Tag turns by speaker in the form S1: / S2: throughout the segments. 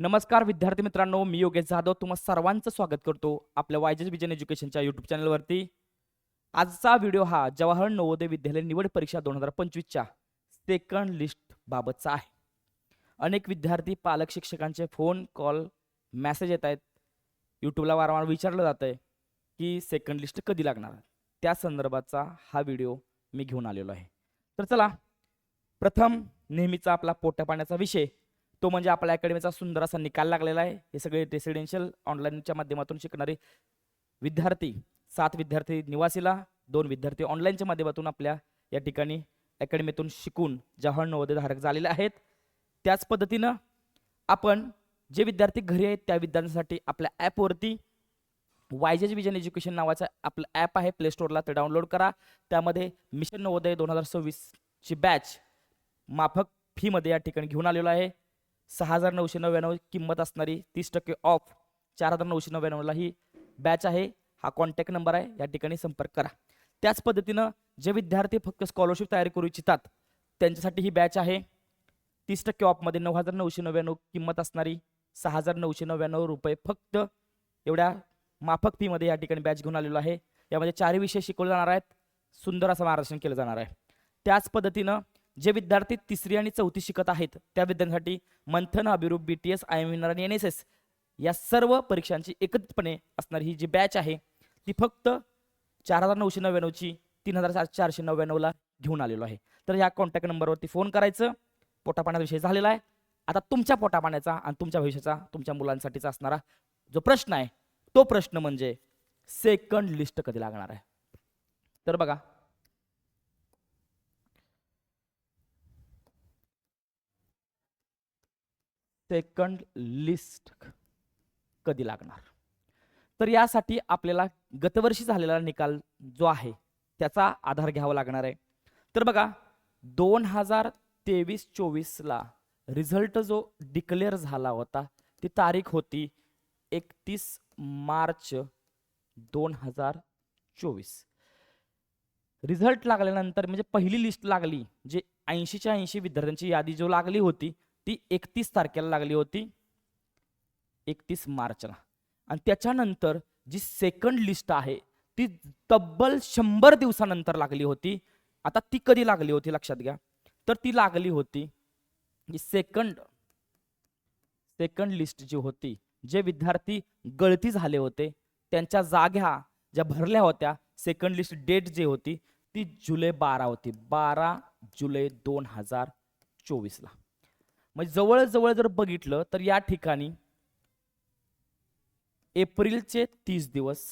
S1: नमस्कार विद्यार्थी मित्रांनो मी योगेश जाधव. तुम्हा सर्वांचं स्वागत करतो आपल्या वायजेस विजन एज्युकेशनच्या यूट्यूब चॅनलवरती आजचा व्हिडिओ हा जवाहर नवोदय विद्यालय निवड परीक्षा दोन हजार पंचवीसच्या सेकंड लिस्ट बाबतचा आहे. अनेक विद्यार्थी पालक शिक्षकांचे फोन कॉल मॅसेज येत आहेत. यूट्यूबला वारंवार विचारलं जातं आहे की सेकंड लिस्ट कधी लागणार? त्या संदर्भाचा हा व्हिडिओ मी घेऊन आलेलो आहे. तर चला प्रथम नेहमीचा आपला पोट्या पाण्याचा विषय तो म्हणजे आपल्या अकॅडमीचा सुंदर असा निकाल लागलेला आहे. हे सगळे रेसिडेन्शियल ऑनलाईनच्या माध्यमातून शिकणारे विद्यार्थी सात विद्यार्थी निवासीला दोन विद्यार्थी ऑनलाईनच्या माध्यमातून आपल्या या ठिकाणी अकॅडमीतून शिकून जवाहर नवोदय धारक झालेले आहेत. त्याच पद्धतीनं आपण जे विद्यार्थी घरी आहेत त्या विद्यार्थ्यांसाठी आपल्या ॲपवरती वायजेज विजन एज्युकेशन नावाचं आपलं ॲप आहे. प्ले स्टोअरला ते डाउनलोड करा. त्यामध्ये मिशन नवोदय दोन हजार सव्वीसची बॅच माफक फीमध्ये या ठिकाणी घेऊन आलेलो आहे. सहा हजार नऊशे नव्याण्णव किंमत असणारी तीस टक्के ऑफ चार हजार नऊशे नव्याण्णवला ही बॅच आहे. हा कॉन्टॅक्ट नंबर आहे. या ठिकाणी संपर्क करा. त्याच पद्धतीनं जे विद्यार्थी फक्त स्कॉलरशिप तयारी करू इच्छितात त्यांच्यासाठी ही बॅच आहे. तीस टक्के ऑफमध्ये नऊ हजार नऊशे नव्याण्णव किंमत असणारी सहा हजार नऊशे नव्याण्णव रुपये फक्त एवढ्या माफक फीमध्ये या ठिकाणी बॅच घेऊन आलेलो आहे. यामध्ये चारही विषय शिकवले जाणार आहेत. सुंदर असं मार्गदर्शन केलं जाणार आहे. त्याच पद्धतीनं जे विद्यार्थी तिसरी आणि चौथी शिकत आहेत त्या विद्यार्थ्यांसाठी Manthan Abhirup B T S I M आणि एन एस एस या सर्व परीक्षांची एकत्रितपणे असणारी ही जी बॅच आहे ती फक्त चार हजार नऊशे नव्याण्णवची तीन हजार चार चारशे नव्याण्णवला घेऊन आलेलो आहे. तर या कॉन्टॅक्ट नंबरवरती फोन करायचं. पोटापाण्याचा विषय झालेला आहे. आता तुमच्या पोटापाण्याचा आणि तुमच्या भविष्याचा तुमच्या मुलांसाठीचा असणारा जो प्रश्न आहे तो प्रश्न म्हणजे सेकंड लिस्ट कधी लागणार आहे? तर बघा सेकंड लिस्ट कधी लागणार? तर यासाठी आपल्याला गतवर्षी झालेला निकाल जो आहे त्याचा आधार घ्यावा लागणार आहे. तर बघा दोन हजार तेवीस चोवीसला रिझल्ट जो डिक्लेअर झाला होता ती तारीख होती एकतीस मार्च दोन हजार चोवीस. रिझल्ट लागल्यानंतर म्हणजे पहिली लिस्ट लागली जे ऐंशीच्या ऐंशी विद्यार्थ्यांची यादी जो लागली होती ती एकतीस तारखेला लागली होती. एकतीस मार्चला. आणि त्याच्यानंतर जी सेकंड लिस्ट आहे ती तब्बल शंभर दिवसानंतर लागली होती. आता ती कधी लागली होती लक्षात घ्या. तर ती लागली होती जी सेकंड सेकंड लिस्ट जी होती जे विद्यार्थी गळती झाले होते त्यांच्या जाग्या ज्या भरल्या होत्या सेकंड लिस्ट डेट जी होती ती जुलै बारा होती. बारा जुलै दोन हजार चोवीसला. म्हणजे जवळजवळ जर बघितलं तर या ठिकाणी एप्रिलचे तीस दिवस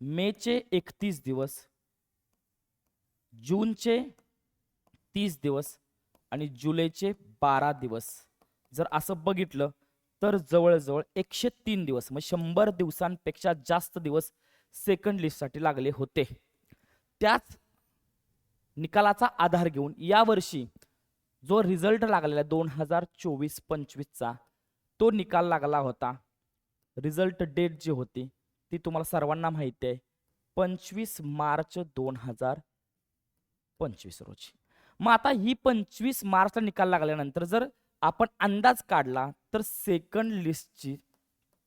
S1: मेचे एकतीस दिवस जूनचे तीस दिवस आणि जुलैचे बारा दिवस. जर असं बघितलं तर जवळजवळ एकशे तीन दिवस म्हणजे शंभर दिवसांपेक्षा जास्त दिवस सेकंड लिस्टसाठी लागले होते. त्याच निकालाचा आधार घेऊन यावर्षी जो रिझल्ट लागलेला दोन हजार चोवीस पंचवीसचा तो निकाल लागला होता. रिझल्ट डेट जी होती ती तुम्हाला सर्वांना माहिती आहे. पंचवीस मार्च दोन हजार पंचवीस रोजी. मग आता ही पंचवीस मार्चला निकाल लागल्यानंतर जर आपण अंदाज काढला तर सेकंड लिस्टची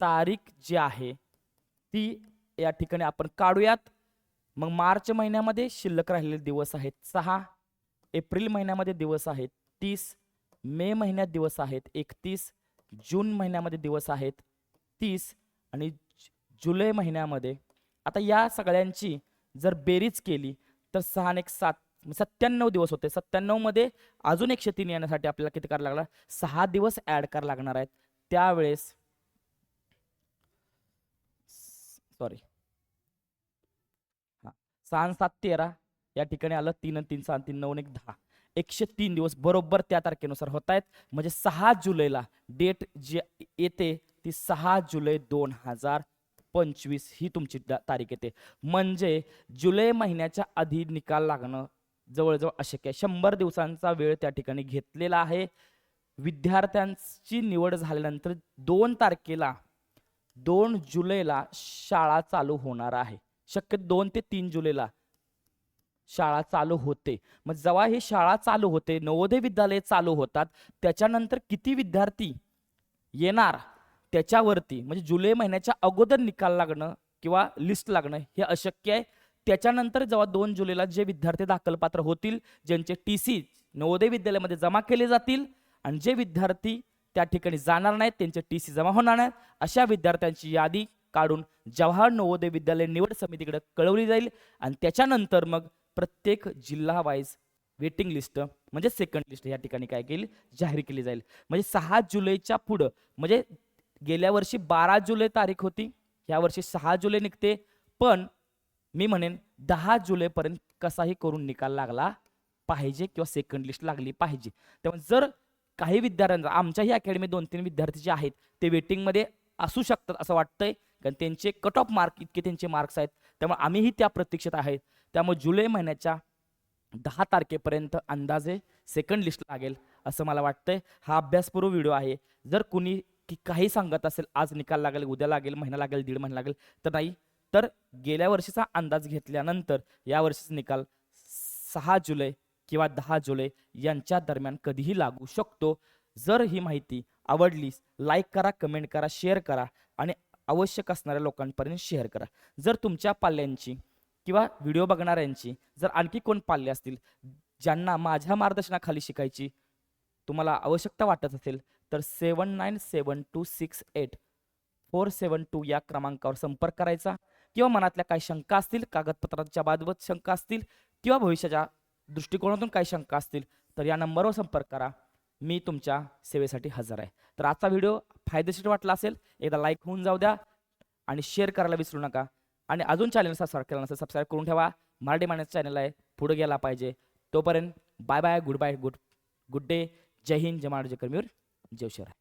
S1: तारीख जी आहे ती या ठिकाणी आपण काढूयात. मग मार्च महिन्यामध्ये शिल्लक राहिलेले दिवस आहेत सहा एप्रिल महिन्यामध्ये दिवस आहेत तीस मे महिन्यात दिवस आहेत एकतीस जून महिन्यामध्ये दिवस आहेत तीस आणि जुलै महिन्यामध्ये. आता या सगळ्यांची जर बेरीज केली तर सहा एक सात सत्त्याण्णव दिवस होते. सत्त्याण्णवमध्ये अजून एकशे तीन येण्यासाठी आपल्याला किती करायला लागणार? सहा दिवस ॲड करायला लागणार आहेत. त्यावेळेस सॉरी हा सहा सात तेरा. या ठिकाणी आलं तीन आणि तीन सहा तीन नऊ एक दहा. एकशे तीन दिवस बरोबर त्या तारखेनुसार होत आहेत म्हणजे सहा जुलैला डेट जी येते ती सहा जुलै दोन हजार पंचवीस ही तुमची तारीख येते. म्हणजे जुलै महिन्याच्या आधी निकाल लागणं जवळजवळ अशक्य आहे. शंभर दिवसांचा वेळ त्या ठिकाणी घेतलेला आहे. विद्यार्थ्यांची निवड झाल्यानंतर दोन तारखेला दोन जुलैला शाळा चालू होणार आहे. शक्य दोन ते तीन जुलैला शाळा चालू होते. मग जेव्हा ही शाळा चालू होते नवोदय विद्यालय चालू होतात त्याच्यानंतर किती विद्यार्थी येणार त्याच्यावरती? म्हणजे जुलै महिन्याच्या अगोदर निकाल लागणं किंवा लिस्ट लागणं हे अशक्य आहे. त्याच्यानंतर जेव्हा दोन जुलैला जे विद्यार्थी दाखलपात्र होतील ज्यांचे टी सी नवोदय विद्यालयामध्ये जमा केले जातील आणि जे विद्यार्थी त्या ठिकाणी जाणार नाहीत त्यांचे टी सी जमा होणार नाहीत अशा विद्यार्थ्यांची यादी काढून जवाहर नवोदय विद्यालय निवड समितीकडे कळवली जाईल आणि त्याच्यानंतर मग प्रत्येक जिल्हा वाईज वेटिंग लिस्ट म्हणजे सेकंड लिस्ट या ठिकाणी काय केली? जाहीर केली जाईल. म्हणजे सहा जुलैच्या पुढं म्हणजे गेल्या वर्षी बारा जुलै तारीख होती या वर्षी सहा जुलै निघते पण मी म्हणेन दहा जुलैपर्यंत कसाही करून निकाल लागला पाहिजे किंवा सेकंड लिस्ट लागली पाहिजे. त्यामुळे जर काही विद्यार्थ्यांचा आमच्याही अकॅडमी दोन तीन विद्यार्थी जे आहेत ते वेटिंगमध्ये असू शकतात असं वाटतंय कारण त्यांचे कट ऑफ मार्क इतके त्यांचे मार्क्स आहेत. त्यामुळे आम्हीही त्या प्रतीक्षेत आहेत त्यामुळे जुलै महिन्याच्या दहा तारखेपर्यंत अंदाजे सेकंड लिस्ट लागेल असं मला वाटतंय. हा अभ्यासपूर्व व्हिडिओ आहे. जर कुणी की काही सांगत असेल आज निकाल लागेल उद्या लागेल महिना लागेल दीड महिना लागेल तर नाही. तर गेल्या वर्षीचा अंदाज घेतल्यानंतर या वर्षीचा निकाल सहा जुलै किंवा दहा जुलै यांच्या दरम्यान कधीही लागू शकतो. जर ही माहिती आवडलीस लाईक करा कमेंट करा शेअर करा आणि आवश्यक असणाऱ्या लोकांपर्यंत शेअर करा. जर तुमच्या पाल्यांची किंवा व्हिडिओ बघणाऱ्यांची जर आणखी कोण पाळले असतील ज्यांना माझ्या मार्गदर्शनाखाली शिकायची तुम्हाला आवश्यकता वाटत असेल तर seven nine seven two six eight four seven two या क्रमांकावर संपर्क करायचा. किंवा मनातल्या काही शंका असतील कागदपत्रांच्या बाबत शंका असतील किंवा भविष्याच्या दृष्टिकोनातून काही शंका असतील तर या नंबरवर संपर्क करा. मी तुमच्या सेवेसाठी हजर आहे. तर आजचा व्हिडिओ फायदेशीर वाटला असेल एकदा लाईक होऊन जाऊ द्या आणि शेअर करायला विसरू नका. आणि अजून चॅनल सबस्क्राईब केला नसेल सबस्क्राईब करून ठेवा. मराठी माणूस चॅनल आहे पुढे गेला पाहिजे. तोपर्यंत bye bye good bye good good day जय हिंद जय महाराज जय कर्मीवर जय शिवराय.